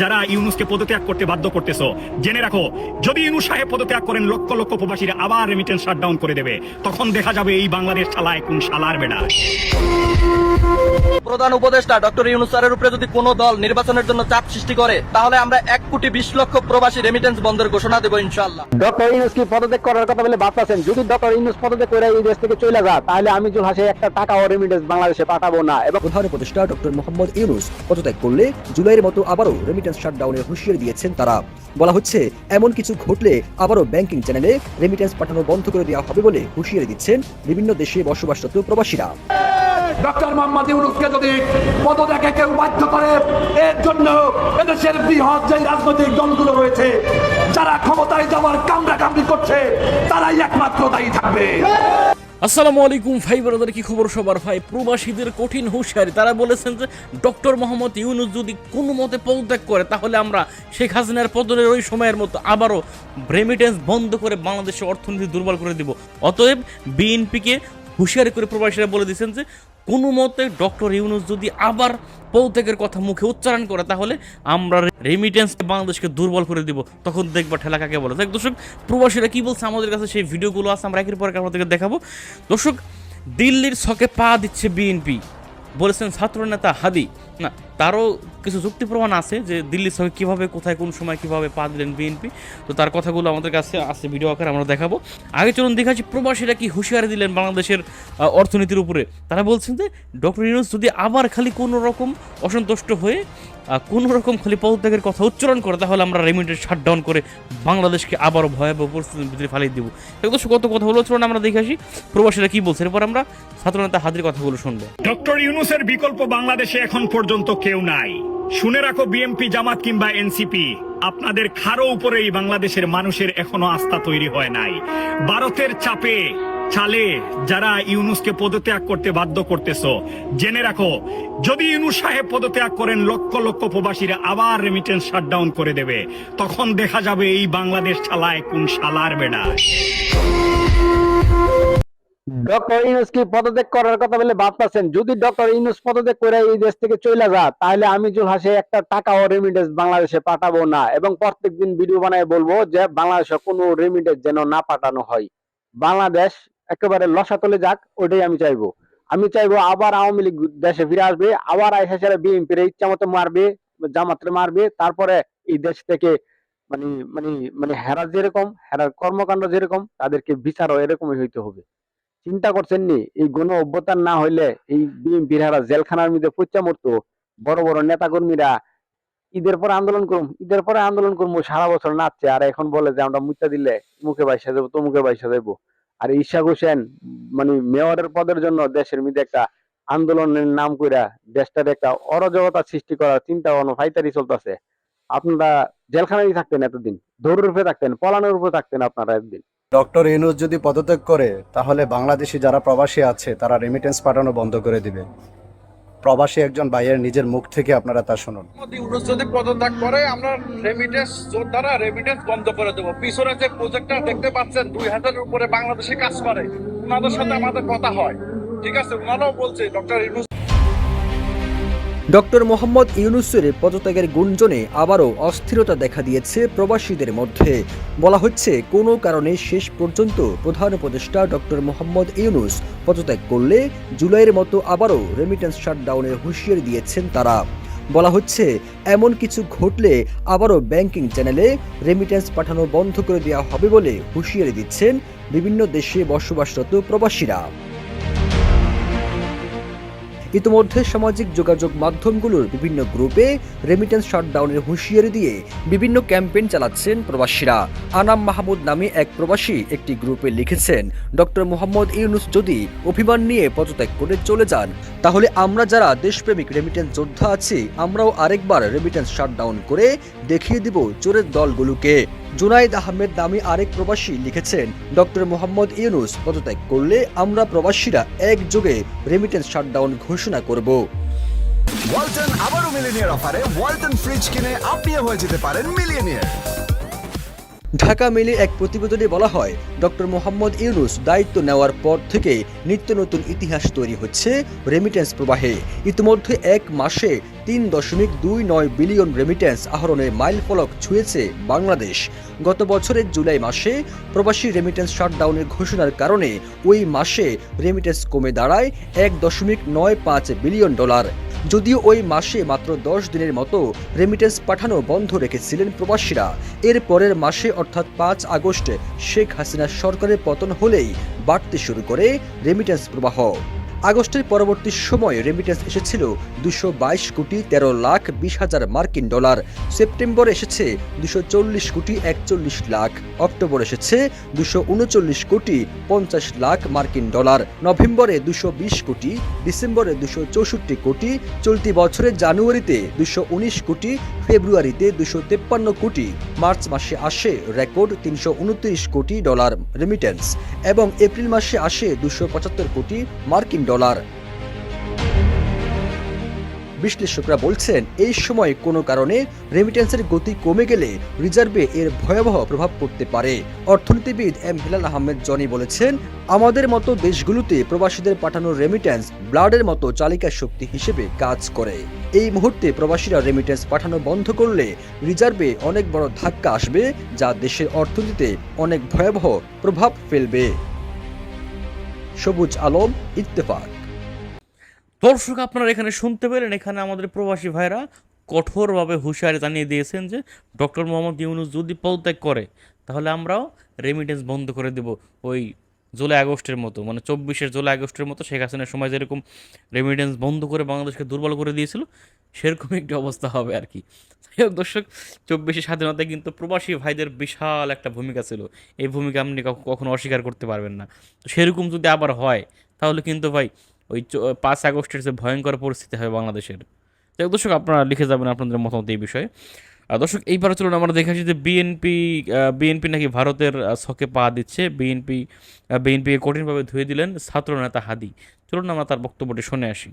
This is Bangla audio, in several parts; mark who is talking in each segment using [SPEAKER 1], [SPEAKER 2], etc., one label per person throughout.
[SPEAKER 1] যারা ইউনুসকে পদত্যাগ করতে বাধ্য করতেছো জেনে রাখো যদি ইউনুস সাহেব পদত্যাগ করেন লক্ষ লক্ষ প্রবাসীরা আবার রেমিটেন্স শাটডাউন করে দেবে। তখন দেখা যাবে এই বাংলাদেশ চালায় কোন শালার বেড়া।
[SPEAKER 2] প্রধান উপদেষ্টা ডক্টর ইউনুস স্যারের উপরে যদি কোনো দল নির্বাচনের জন্য চাপ সৃষ্টি করে তাহলে আমরা এক কোটি বিশ লক্ষ প্রবাসী রেমিটেন্স বন্ধের ঘোষণা দেবো ইনশাল্লাহ
[SPEAKER 3] ডক্টর ইউনুস কি পদত্যাগ করার কথা বলে ভাবতেছেন? যদি ডক্টর ইউনুস পদত্যাগ করে এই দেশ থেকে চলে যা তাহলে আমি জুল হাসে একটা টাকা ও রেমিটেন্স বাংলাদেশে পাঠাবো না। এবং
[SPEAKER 4] প্রধান উপদেষ্টা ডক্টর মোহাম্মদ ইউনুস পদত্যাগ করলে জুলাইয়ের মতো আবারও রেমিটেন্স শাটডাউনের হুঁশিয়ারি দিয়েছেন তারা। বলা হচ্ছে, এমন কিছু ঘটলে আবারও ব্যাংকিং চ্যানেলে রেমিটেন্স পাঠানো বন্ধ করে দেওয়া হবে বলে হুঁশিয়ারি দিচ্ছেন বিভিন্ন দেশে বসবাসরত প্রবাসীরা।
[SPEAKER 5] ডক্টর মোহাম্মদ ইউনুসকে যদি পদত্যাগে কেউ বাধ্য করে, এর জন্য এদেশের বৃহৎ যে রাজনৈতিক দলগুলো রয়েছে, যারা ক্ষমতায় যাওয়ার কামড়া কামড়ি করছে, তারাই একমাত্র দায়ী থাকবে।
[SPEAKER 6] আসসালামু আলাইকুম ভাই ব্রাদার কি খবর সবার? ভাই, প্রবাসীদের কঠিন হুঁশিয়ারি। তারা বলেছেন যে, ডক্টর মোহাম্মদ ইউনুস যদি কোনো মতে পদত্যাগ করে, তাহলে আমরা শেখ হাসিনার পতনের ওই সময়ের মতো আবারও রেমিটেন্স বন্ধ করে বাংলাদেশের অর্থনীতি দুর্বল করে দিব। অতএব, বিএনপিকে হুঁশিয়ারি করে প্রবাসীরা বলে দিচ্ছেন যে, কোনো মতে ডক্টর ইউনুস যদি আবার পৌতেকের কথা মুখে উচ্চারণ করে, তাহলে আমরা রেমিটেন্স বাংলাদেশকে দুর্বল করে দিব। তখন দেখব ঠেলা কাকে বলে। দেখ দর্শক, প্রবাসীরা কি বলছে আমাদের কাছে, সেই ভিডিওগুলো আছে, আমরা একের পর এক আপনাদেরকে দেখাবো। দর্শক, দিল্লির ছকে পা দিচ্ছে বিএনপি। বলেছেন ছাত্রনেতা হাদি। না, তারও কিছু যুক্তি প্রমাণ আছে যে দিল্লির ছকে কীভাবে, কোথায়, কোন সময় কীভাবে পা দিলেন বিএনপি। তো তার কথাগুলো আমাদের কাছে আছে, ভিডিও আকারে আমরা দেখাবো। আগে চলুন দেখাচ্ছি প্রবাসীরা কি হুঁশিয়ারি দিলেন বাংলাদেশের অর্থনীতির উপরে? তারা বলছেন যে, ডক্টর ইউনুস যদি আবার খালি কোনো রকম অসন্তুষ্ট হয়ে কোনো রকম খালি পদত্যাগের কথা উচ্চারণ করে, তাহলে আমরা রেমিটেন্স শাটডাউন করে বাংলাদেশকে আবারও ভয়াবহ পরিস্থিতির ভিতরে ফালিয়ে দেবো। একদম কত কথা হলো, চলুন আমরা দেখে আসি, প্রবাসীরা কি বলছে? এরপর আমরা ছাত্রনেতা হাজির কথাগুলো শুনব।
[SPEAKER 1] ডক্টর ইউনুসের বিকল্প বাংলাদেশে এখন পর্যন্ত কেউ নাই। শুনে রাখো, বিএমপি জামাত কিংবা এনসিপি, আপনাদের খারো এই বাংলাদেশের মানুষের এখনও আস্থা তৈরি হয় নাই। ভারতের চাপে চালে যারা ইউনুসকে পদত্যাগ করতে বাধ্য করতেছো, জেনে রাখো, যদি ইউনুস সাহেব পদত্যাগ করেন, লক্ষ লক্ষ প্রবাসীরা আবার রেমিটেন্স শাটডাউন করে দেবে। তখন দেখা যাবে এই বাংলাদেশ চালায় কোন শালার বেড়া।
[SPEAKER 3] ডক্টর ইউনুস কি পদত্যাগ করার কথা বলে ভাবতেছেন? যদি ডক্টর ইউনুস পদত্যাগ করে এই দেশ থেকে চলে যা, তাহলে আমি হাসে একটা টাকা ও রেমিটেন্স বাংলাদেশে পাঠাবো না এবং প্রত্যেকদিন ভিডিও বানায় বলব যে বাংলাদেশে কোনো রেমিটেন্স যেন না পাঠানো হয়। বাংলাদেশ একেবারে লসাতলে যাক ওটাই আমি চাইব। আমি চাইব আবার আওয়ামী লীগ দেশে ফিরে আসবে, আবার আইসা সেরা বিএনপির ইচ্ছা মতো মারবে, জামাতরে মারবে, তারপরে এই দেশ থেকে মানে মানে মানে হেরা যেরকম, হেরার কর্মকাণ্ড যেরকম, তাদেরকে বিচারও এরকমই হইতে হবে। চিন্তা করছেন নি এই গণ অভ্যুত্থান না হইলে এই বিএনপির হারা জেলখানার মধ্যে পচা মরতো। বড় বড় নেতা কর্মীরা ঈদের পরে আন্দোলন করুম, ঈদের পরে আন্দোলন করব সারা বছর নাচছে। আর এখন বলে যে, আমরা মুচা দিলে মুখে বাইসা যাব তো মুখে বাইসা যাব আর ইশাক হোসেন মানে মেয়রের পদের জন্য দেশের মধ্যে একটা আন্দোলনের নাম কইরা, দেশটার একটা অরাজকতা সৃষ্টি করার চিন্তা ভাবনা ফাইতারি চলতেছে। আপনারা জেলখানায় থাকতেন এতদিন, দৌড়ের উপরে থাকতেন, পলানোর উপরে থাকতেন আপনারা একদিন
[SPEAKER 7] ডক্টর ইউনুস যদি পদত্যাগ করে, তাহলে বাংলাদেশি যারা প্রবাসী আছে, তারা রেমিটেন্স পাঠানো বন্ধ করে দিবে। প্রবাসী একজন ভাইয়ের নিজের মুখ থেকে আপনারা তা শুনুন।
[SPEAKER 8] ইউনুস যদি পদত্যাগ করে, আমরা রেমিটেন্স যোদ্ধারা রেমিটেন্স বন্ধ করে দেবো। পিছনে যে প্রজেক্টটা দেখতে পাচ্ছেন, দুই হাজারের উপরে বাংলাদেশে কাজ করে, ওনাদের সাথে আমাদের কথা হয়। ঠিক আছে, ওনারাও বলছে, ডক্টর ইউনুস
[SPEAKER 4] ডক্টর মোহাম্মদ ইউনুসের পদত্যাগের গুঞ্জনে আবারও অস্থিরতা দেখা দিয়েছে প্রবাসীদের মধ্যে। বলা হচ্ছে, কোনো কারণে শেষ পর্যন্ত প্রধান উপদেষ্টা ডক্টর মোহাম্মদ ইউনুস পদত্যাগ করলে জুলাইয়ের মতো আবারও রেমিটেন্স শাটডাউনের হুঁশিয়ারি দিয়েছেন তারা। বলা হচ্ছে, এমন কিছু ঘটলে আবারও ব্যাংকিং চ্যানেলে রেমিটেন্স পাঠানো বন্ধ করে দেওয়া হবে বলে হুঁশিয়ারি দিচ্ছেন বিভিন্ন দেশে বসবাসরত প্রবাসীরা। ইতিমধ্যে সামাজিক যোগাযোগ মাধ্যমগুলোর বিভিন্ন গ্রুপে রেমিটেন্স শাটডাউনের হুঁশিয়ারি দিয়ে বিভিন্ন ক্যাম্পেইন চালাচ্ছেন প্রবাসীরা। আনাম মাহমুদ নামে এক প্রবাসী একটি গ্রুপে লিখেছেন, ডক্টর মোহাম্মদ ইউনুস যদি অভিমান নিয়ে পদত্যাগ করে চলে যান, তাহলে আমরা যারা দেশপ্রেমিক রেমিটেন্স যোদ্ধা আছি, আমরাও আরেকবার রেমিটেন্স শাটডাউন করে দেখিয়ে দিব চোরের দলগুলোকে। জুনাইদ আহমেদ নামে আরেক প্রবাসী লিখেছেন, ডক্টর মোহাম্মদ ইউনুস পদত্যাগ করলে আমরা প্রবাসীরা একযোগে রেমিটেন্স শাটডাউন ঘোষণা করব।
[SPEAKER 9] ওয়ালটন আবারও মিলিনিয়ার অফারে ওয়ালটন ফ্রিজ কিনে আপনিও হয়ে যেতে পারেন মিলিয়নিয়ার।
[SPEAKER 4] ঢাকা মেলে এক প্রতিবেদনে বলা হয়, ডক্টর মোহাম্মদ ইউনুস দায়িত্ব নেওয়ার পর থেকে নিত্য নতুন ইতিহাস তৈরি হচ্ছে রেমিটেন্স প্রবাহে। ইতিমধ্যে এক মাসে তিন দশমিক দুই নয় বিলিয়ন রেমিটেন্স আহরণের মাইল ফলক ছুঁয়েছে বাংলাদেশ। গত বছরের জুলাই মাসে প্রবাসী রেমিটেন্স শাটডাউনের ঘোষণার কারণে ওই মাসে রেমিটেন্স কমে দাঁড়ায় এক দশমিক নয় পাঁচ বিলিয়ন ডলার। যদিও ওই মাসে মাত্র দশ দিনের মতো রেমিটেন্স পাঠানো বন্ধ রেখেছিলেন প্রবাসীরা। এর পরের মাসে অর্থাৎ পাঁচ আগস্টে শেখ হাসিনার সরকারের পতন হলেই বাড়তে শুরু করে রেমিটেন্স প্রবাহ। আগস্টের পরবর্তী সময়ে রেমিটেন্স এসেছিল দুশো বাইশ কোটি তেরো লাখ বিশ হাজার মার্কিন ডলার। সেপ্টেম্বর এসেছে দুশো চল্লিশ কোটি একচল্লিশ লাখ। অক্টোবর এসেছে দুশো উনচল্লিশ কোটি পঞ্চাশ লাখ মার্কিন ডলার। নভেম্বরে দুশো বিশ কোটি, ডিসেম্বরে দুশো চৌষট্টি কোটি, চলতি বছরের জানুয়ারিতে দুশো উনিশ কোটি, ফেব্রুয়ারিতে দুশো কোটি। মার্চ মাসে আসে রেকর্ড তিনশো উনত্রিশ কোটি ডলার রেমিটেন্স এবং এপ্রিল মাসে আসে দুশো পঁচাত্তর কোটি মার্কিন ডলার বিশ্লেষকরা বলছেন, এই সময় কোনো কারণে রেমিটেন্সের গতি কমে গেলে রিজার্ভে এর ভয়াবহ প্রভাব পড়তে পারে। অর্থনীতিবিদ এম হিলাল আহমেদ জনি বলেছেন, আমাদের মতো দেশগুলোতে প্রবাসীদের পাঠানো রেমিটেন্স ব্লাডের মতো চালিকা শক্তি হিসেবে কাজ করে। এই মুহূর্তে প্রবাসীরা রেমিটেন্স পাঠানো বন্ধ করলে রিজার্ভে অনেক বড় ধাক্কা আসবে, যা দেশের অর্থনীতিতে অনেক ভয়াবহ প্রভাব ফেলবে। সবুজ আলম ইত্তেফাক।
[SPEAKER 6] দর্শক, আপনারা এখানে শুনতে পেলেন, এখানে আমাদের প্রবাসী ভাইরা কঠোরভাবে হুঁশিয়ারি জানিয়ে দিয়েছেন যে ডক্টর মোহাম্মদ ইউনুস যদি পদত্যাগ করে, তাহলে আমরাও রেমিটেন্স বন্ধ করে দেব ওই জুলাই আগস্টের মতো মানে চব্বিশের জুলাই আগস্টের মতো শেখ হাসিনার সময় যেরকম রেমিটেন্স বন্ধ করে বাংলাদেশকে দুর্বল করে দিয়েছিল সেরকম একটি অবস্থা হবে আর কি। দর্শক, চব্বিশে স্বাধীনতায় কিন্তু প্রবাসী ভাইদের বিশাল একটা ভূমিকা ছিল। এই ভূমিকা আপনি কখনো অস্বীকার করতে পারবেন না। তো সেরকম যদি আবার হয়, তাহলে কিন্তু ভাই ওই পাঁচ আগস্টের যে ভয়ঙ্কর পরিস্থিতি হয় বাংলাদেশের। যাই দর্শক, আপনারা লিখে যাবেন আপনাদের মতামত এই বিষয়ে। দর্শক, এইবার চলুন আমরা দেখেছি যে বিএনপি বিএনপি নাকি ভারতের ছকে পা দিচ্ছে। বিএনপি বিএনপিকে কঠিনভাবে ধুয়ে দিলেন ছাত্রনেতা হাদি। চলুন আমরা তার বক্তব্যটি শুনে আসি।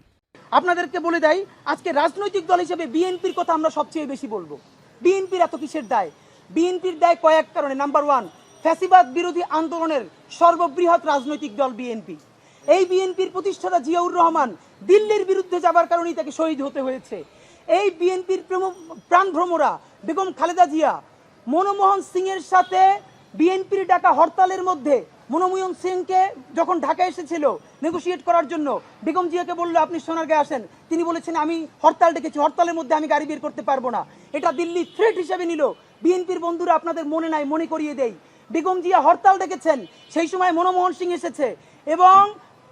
[SPEAKER 10] আপনাদেরকে বলে দেয় আজকে রাজনৈতিক দল হিসেবে বিএনপির কথা আমরা সবচেয়ে বেশি বলব। বিএনপির এত কিসের দায়? বিএনপির দায় কয়েক কারণে। নাম্বার ওয়ান ফ্যাসিবাদ বিরোধী আন্দোলনের সর্ববৃহৎ রাজনৈতিক দল বিএনপি। এই বিএনপির প্রতিষ্ঠাতা জিয়াউর রহমান দিল্লির বিরুদ্ধে যাবার কারণেই তাকে শহীদ হতে হয়েছে। এই বিএনপির প্রাণভ্রমরা বেগম খালেদা জিয়া, মনমোহন সিং এর সাথে বিএনপির ডাকা হরতালের মধ্যে মনমোহন সিংকে যখন ঢাকা এসেছিল নেগোসিয়েট করার জন্য, বেগম জিয়াকে বলল, আপনি সোনারগাঁয়ে আসেন। তিনি বলেছেন, আমি হরতাল ডেকেছি, হরতালের মধ্যে আমি গাড়ি বের করতে পারব না। এটা দিল্লি থ্রেট হিসেবে নিল। বিএনপির বন্ধুরা আপনাদের মনে নাই, মনে করিয়ে দেই। বেগম জিয়া হরতাল ডেকেছেন, সেই সময় মনমোহন সিং এসেছে এবং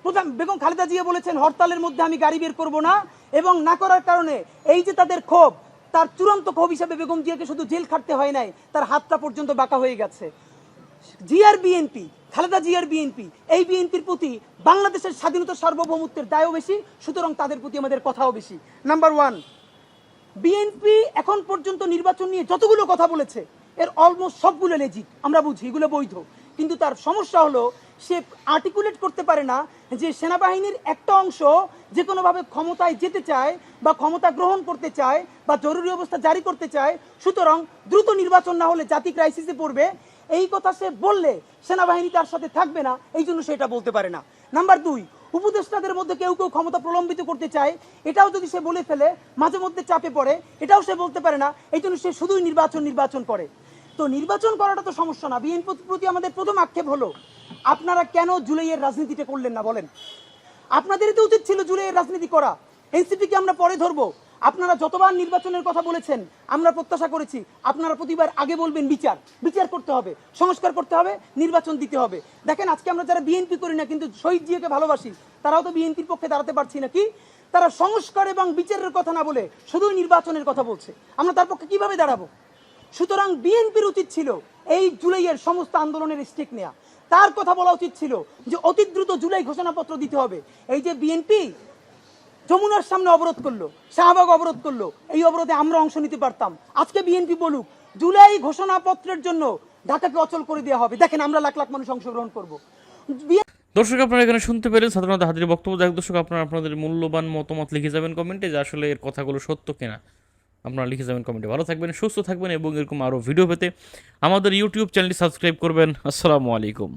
[SPEAKER 10] প্রধান বেগম খালেদা জিয়া বলেছেন, হরতালের মধ্যে আমি গাড়ি বের করব না। এবং না করার কারণে এই যে তাদের ক্ষোভ তার চূড়ান্ত ক্ষোভ হিসেবে বেগম জিয়াকে শুধু জেল খাটতে হয় নাই, তার হাতটা পর্যন্ত বাঁকা হয়ে গেছে। জিয়ার বিএনপি, খালেদা জিয়ার বিএনপি, এই বিএনপির প্রতি বাংলাদেশের স্বাধীনতা সার্বভৌমত্বের দায়ও বেশি, সুতরাং তাদের প্রতি আমাদের কথাও বেশি। নাম্বার ওয়ান বিএনপি এখন পর্যন্ত নির্বাচন নিয়ে যতগুলো কথা বলেছে, এর অলমোস্ট সবগুলো লেজিট আমরা বুঝি, এগুলো বৈধ। কিন্তু তার সমস্যা হলো, সে আর্টিকুলেট করতে পারে না যে সেনাবাহিনীর একটা অংশ যে কোনোভাবে ক্ষমতায় যেতে চায় বা ক্ষমতা গ্রহণ করতে চায় বা জরুরি অবস্থা জারি করতে চায়, সুতরাং দ্রুত নির্বাচন না হলে জাতি ক্রাইসিসে পড়বে। এই কথা সে বললে সেনাবাহিনী তার সাথে থাকবে না, এই জন্য সে এটা বলতে পারে না। নাম্বার দুই, উপদেষ্টাদের মধ্যে কেউ কেউ ক্ষমতা প্রলম্বিত করতে চায়, এটাও যদি সে বলে ফেলে, মাঝে মধ্যে চাপে পড়ে, এটাও সে বলতে পারে না, এই জন্য সে শুধুই নির্বাচন নির্বাচন করে। তো নির্বাচন করাটা তো সমস্যা না, বিএনপির প্রতি আমাদের প্রথম আক্ষেপ হলো আপনারা কেন জুলাইয়ের রাজনীতিটা করলেন না বলেন? আপনাদেরই তো উচিত ছিল জুলাইয়ের রাজনীতি করা। এনসিপিকে আমরা পরে ধরবো? আপনারা যতবার নির্বাচনের কথা বলেছেন, আমরা প্রত্যাশা করেছি, আপনারা প্রতিবার আগে বলবেন বিচার। বিচার করতে হবে, সংস্কার করতে হবে, নির্বাচন দিতে হবে। দেখেন, আজকে আমরা যারা বিএনপি করি না, কিন্তু শহীদ জিয়াকে ভালোবাসি, তারাও তো বিএনপির পক্ষে দাঁড়াতে পারছি না কি তারা সংস্কার এবং বিচারের কথা না বলে শুধুই নির্বাচনের কথা বলছে। আমরা তার পক্ষে কীভাবে দাঁড়াবো? সুতরাং বিএনপির উচিত ছিল এই জুলাইয়ের সমস্ত আন্দোলনের স্টেক নেওয়া তার কথা বলা উচিত ছিল যে অতি দ্রুত জুলাই ঘোষণাপত্র দিতে হবে। এই যে বিএনপি যমুনার সামনে অবরোধ করল, শাহবাগ অবরোধ করল, এই অবরোধে আমরা অংশ নিতে পারতাম। আজকে বিএনপি বলুক, জুলাই ঘোষণাপত্রের জন্য ঢাকাকে অচল করে দেওয়া হবে। দেখেন, আমরা লাখ লাখ মানুষ অংশগ্রহণ করব।
[SPEAKER 6] দর্শক, আপনারা এখানে শুনতে পেলেন সাধারণত হাজির বক্তব্য। হোক, দর্শক, আপনারা আপনাদের মূল্যবান মতামত লিখে যাবেন কমেন্টে যে আসলে এর কথাগুলো সত্য কিনা। আপনারা লিখে যাবেন কমেন্টে ভালো থাকবেন, সুস্থ থাকবেন এবং এরকম আরও ভিডিও পেতে আমাদের ইউটিউব চ্যানেলটি সাবস্ক্রাইব করবেন। আসসালামু আলাইকুম।